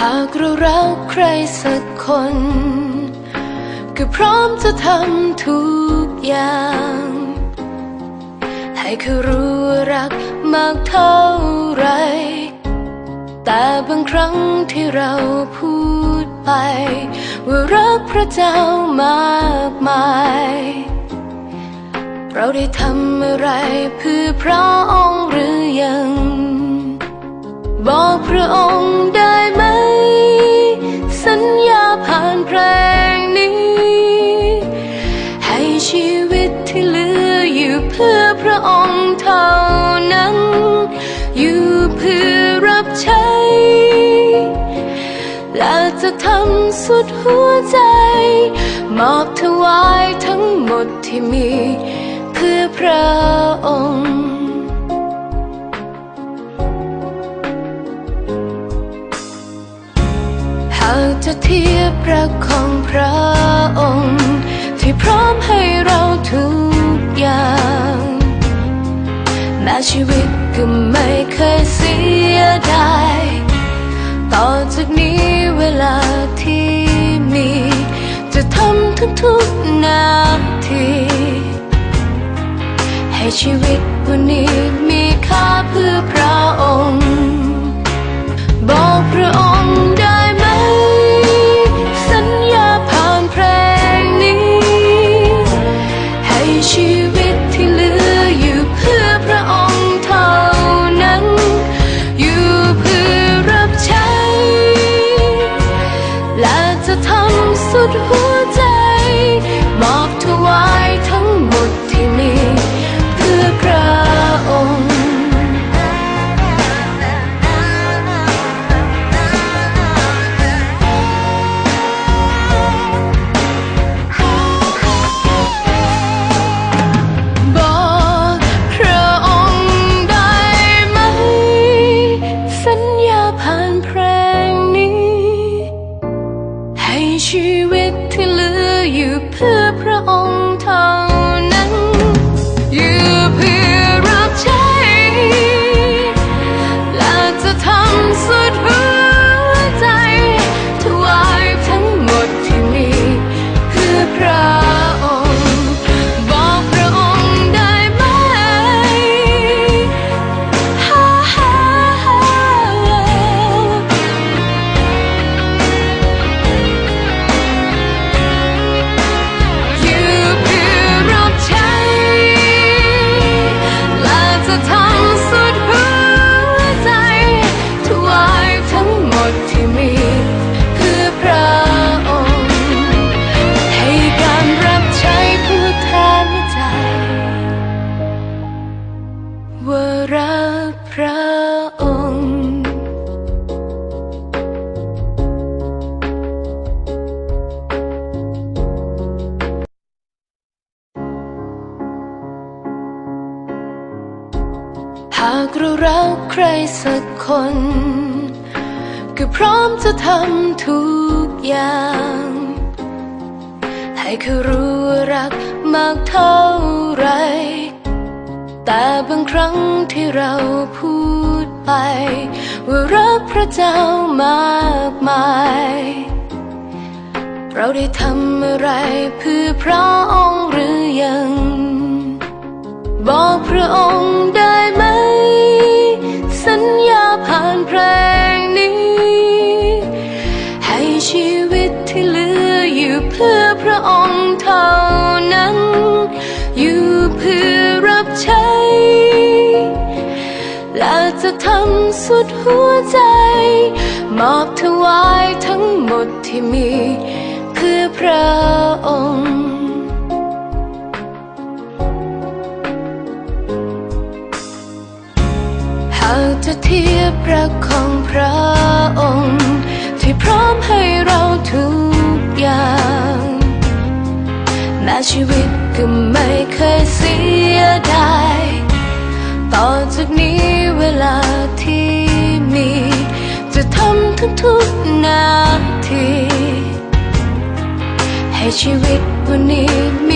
หากเรารักใครสักคน ก็พร้อมจะทำทุกอย่าง ให้เขารู้รักมากเท่าไร แต่บางครั้งที่เราพูดไป ว่ารักพระเจ้ามากมาย เราได้ทำอะไรเพื่อพระองค์หรือยัง บอกพระองค์ได้ไหม เพื่อรับใช้ และจะทำสุดหัวใจ มอบถวายทั้งหมดที่มี เพื่อพระองค์ หากจะเทียบรักของพระองค์ ที่พร้อมให้เรา ชีวิตก็ไม่เคยเสียดายต่อจากนี้เวลาที่มี จะทำทุกๆนาที ให้ชีวิตวันนี้มีค่าเพื่อพระองค์ บอกพระองค์ ชีวิตที่เหลืออยู่เพื่อพระองค์ทั้งากเรารักใครสักคน ก็พร้อมจะทำทุกอย่าง ให้เขารู้ว่ารักมากเท่าไร แต่บางครั้งที่เราพูดไป ว่ารักพระเจ้ามากมาย เราได้ทำอะไรเพื่อพระองค์หรือยัง อยู่เพื่อพระองค์เท่านั้น อยู่เพื่อรับใช้ และจะทำสุดหัวใจ มอบถวายทั้งหมดที่มี เพื่อพระองค์หากจะเทียบรักของพระองค์ ที่พร้อมให้เราทุกอย่าง ชีวิตก็ไม่เคยเสียดายต่อจากนี้เวลาที่มี จะทำทุกๆนาที ให้ชีวิตวันนี้มี